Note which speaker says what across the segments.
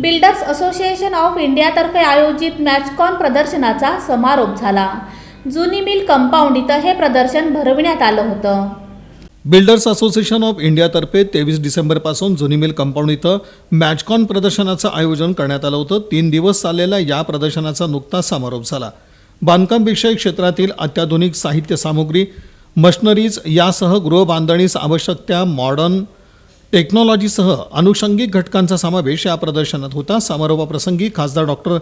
Speaker 1: Builders association of इंडियातर्फे आयोजित मॅचकॉन प्रदर्शनाचा समारोप झाला. जुनी मिल कंपाऊंड इथं हे प्रदर्शन भरविण्यात आलं होतं.
Speaker 2: बिल्डर्स असोसिएशन ऑफ इंडियातर्फे तेवीस डिसेंबरपासून जुनी मिल कंपाऊंड इथं मॅचकॉन प्रदर्शनाचं आयोजन करण्यात आलं होतं. तीन दिवस चाललेल्या या प्रदर्शनाचा नुकताच समारोप झाला. बांधकाम विषयक क्षेत्रातील अत्याधुनिक साहित्य सामुग्री मशनरीज यासह गृहबांधणीस आवश्यक त्या मॉडर्न टेक्नॉलॉजीसह अनुषंगिक घटकांचा समावेश या प्रदर्शनात होता. समारोपाप्रसंगी खासदार डॉक्टर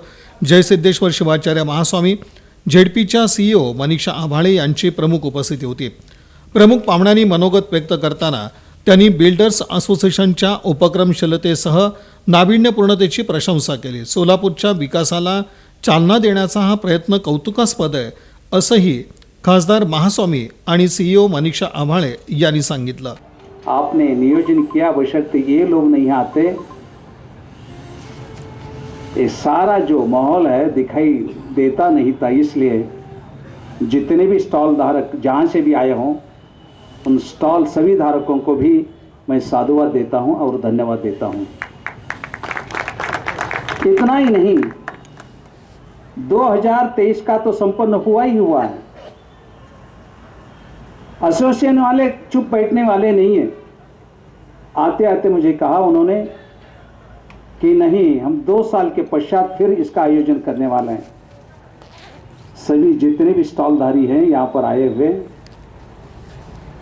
Speaker 2: जयसिद्धेश्वर शिवाचार्य महास्वामी झेडपीच्या सीईओ मनीषा आभाळे यांची प्रमुख उपस्थिती होती. प्रमुख पाहुण्यांनी मनोगत व्यक्त करताना त्यांनी बिल्डर्स असोसिएशनच्या उपक्रमशीलतेसह नाविन्यपूर्णतेची प्रशंसा केली. सोलापूरच्या विकासाला चालना देण्याचा हा प्रयत्न कौतुकास्पद आहे असंही खासदार महास्वामी आणि सीईओ मनीषा आभाळे यांनी सांगितलं.
Speaker 3: आपने नियोजन किया, बशर्ते ये लोग नहीं आते। ये सारा जो माहौल है दिखाई देता नहीं था, इसलिए जितने भी स्टॉल धारक जहाँ से भी आए हों, उन स्टॉल सभी धारकों को भी मैं साधुवाद देता हूँ और धन्यवाद देता हूँ। इतना ही नहीं 2023 का तो संपन्न हुआ ही हुआ है। एसोसिएशन वाले चुप बैठने वाले नहीं है। आते आते मुझे कहा उन्होंने कि नहीं, हम दो साल के पश्चात फिर इसका आयोजन करने वाले हैं। सभी जितने भी स्टॉलधारी हैं यहाँ पर आए हुए,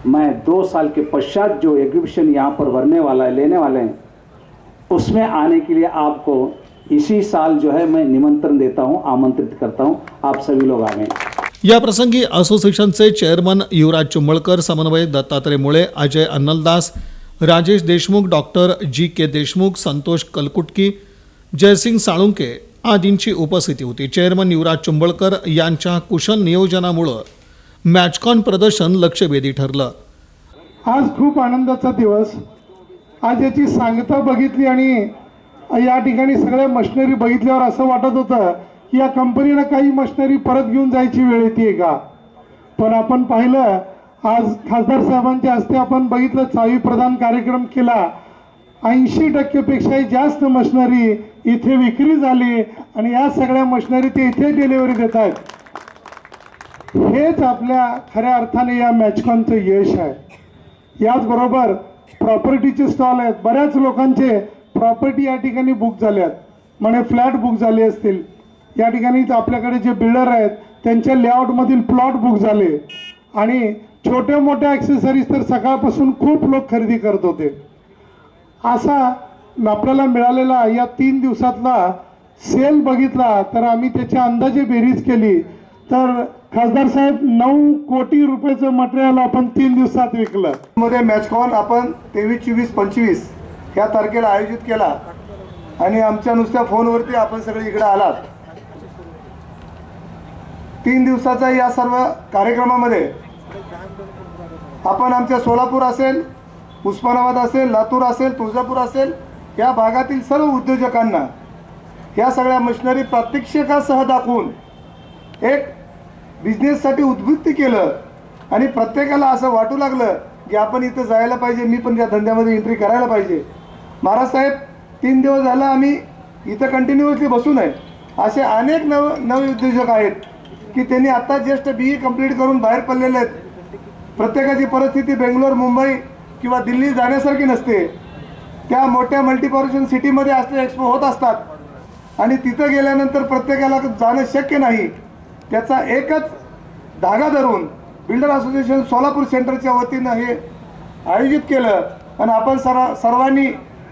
Speaker 3: मैं दो साल के पश्चात जो एग्जीबिशन यहाँ पर भरने वाला है लेने वाले हैं, उसमें आने के लिए आपको इसी साल जो है मैं निमंत्रण देता हूँ, आमंत्रित करता हूँ। आप सभी लोग आवें
Speaker 2: या प्रसंगी असोसिएशनचे चेअरमन युवराज चुंबळकर समन्वयक Dattatray Mule Ajay Annaldas Rajesh Deshmukh doctor G K Deshmukh Santosh Kalkutki Jaysing Salunke आदींची उपस्थिती होती. चेअरमन युवराज चुंबळकर यांच्या कुशल नियोजनामुळं मॅचकॉन प्रदर्शन लक्षवेधी ठरलं.
Speaker 4: आज खूप आनंदाचा दिवस. आज याची सांगता बघितली आणि या ठिकाणी सगळ्या मशिनरी बघितल्यावर असं वाटत होतं की या कंपनीला काही मशिनरी परत घेऊन जायची वेळ येते का? पण आपण पाहिलं आज खासदार साहेबांच्या हस्ते आपण बघितलं चावी प्रदान कार्यक्रम केला. ऐंशी टक्केपेक्षाही जास्त मशिनरी इथे विक्री झाली आणि या सगळ्या मशिनरी ते इथे डिलिव्हरी देत आहेत. हेच आपल्या खऱ्या अर्थाने या मॅचकॉनचं यश आहे. याचबरोबर प्रॉपर्टीचे स्टॉल आहेत. बऱ्याच लोकांचे प्रॉपर्टी या ठिकाणी बुक झाल्यात म्हणजे फ्लॅट बुक झाले असतील. या ठिकाणी आपल्याकडे जे बिल्डर आहेत त्यांच्या लेआउटमधील प्लॉट बुक झाले. आणि छोट्या मोठ्या ॲक्सेसरीज तर सकाळपासून खूप लोक खरेदी करत होते. असा आपल्याला मिळालेला या तीन दिवसातला सेल बघितला तर आम्ही त्याच्या अंदाजे बेरीज केली. तर खासदार साहेब नऊ कोटी रुपयाचं मटेरियल आपण तीन दिवसात विकलं.
Speaker 5: मध्ये मॅचकॉन आपण तेवीस चोवीस पंचवीस ह्या तारखेला आयोजित केला. आणि आमच्या नुसत्या फोनवरती आपण सगळे इकडे आलात. तीन दिवसाचा या सर्व कार्यक्रमामध्ये आपण आमच्या सोलापूर असेल उस्मानाबाद असेल लातूर असेल तुळजापूर असेल या भागातील सर्व उद्योजकांना या सगळ्या मशिनरी प्रात्यक्षिकासह दाखवून एक बिझनेससाठी उद्बुद्ध केलं आणि प्रत्येकाला असं वाटू लागलं की आपण इथं जायला पाहिजे मी पण त्या धंद्यामध्ये एंट्री करायला पाहिजे. महाराज साहेब तीन दिवस झालं आम्ही इथं कंटिन्युअसली बसून आहे. असे अनेक नव नवे उद्योजक आहेत. की त्यांनी आत्ता ज्येष्ठ बी ई कंप्लीट करून बाहेर पडलेले आहेत. प्रत्येकाची परिस्थिती बेंगलोर मुंबई किंवा दिल्ली जाण्यासारखी नसते. त्या मोठ्या मल्टीपॉर्शन सिटीमध्ये असले एक्सपो होत असतात. आणि तिथं गेल्यानंतर प्रत्येकाला जाणं शक्य नाही. त्याचा एकच धागा धरून बिल्डर असोसिएशन सोलापूर सेंटरच्या वतीनं हे आयोजित केलं. आणि आपण सर्व सर्वांनी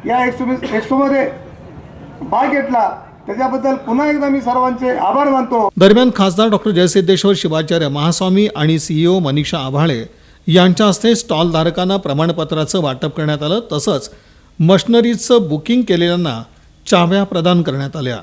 Speaker 5: या एक्सो एक्सोमध्ये भाग घेतला. त्याच्याबद्दल पुन्हा एकदा मी सर्वांचे आभार मानतो.
Speaker 2: दरम्यान खासदार डॉक्टर जयसिद्धेश्वर शिवाचार्य महास्वामी आणि सीईओ मनीषा आभाळे यांच्या हस्ते स्टॉल धारकांना प्रमाणपत्राचं वाटप करण्यात आलं तसंच मशनरीजचं बुकिंग केलेल्यांना चाव्या प्रदान करण्यात आल्या.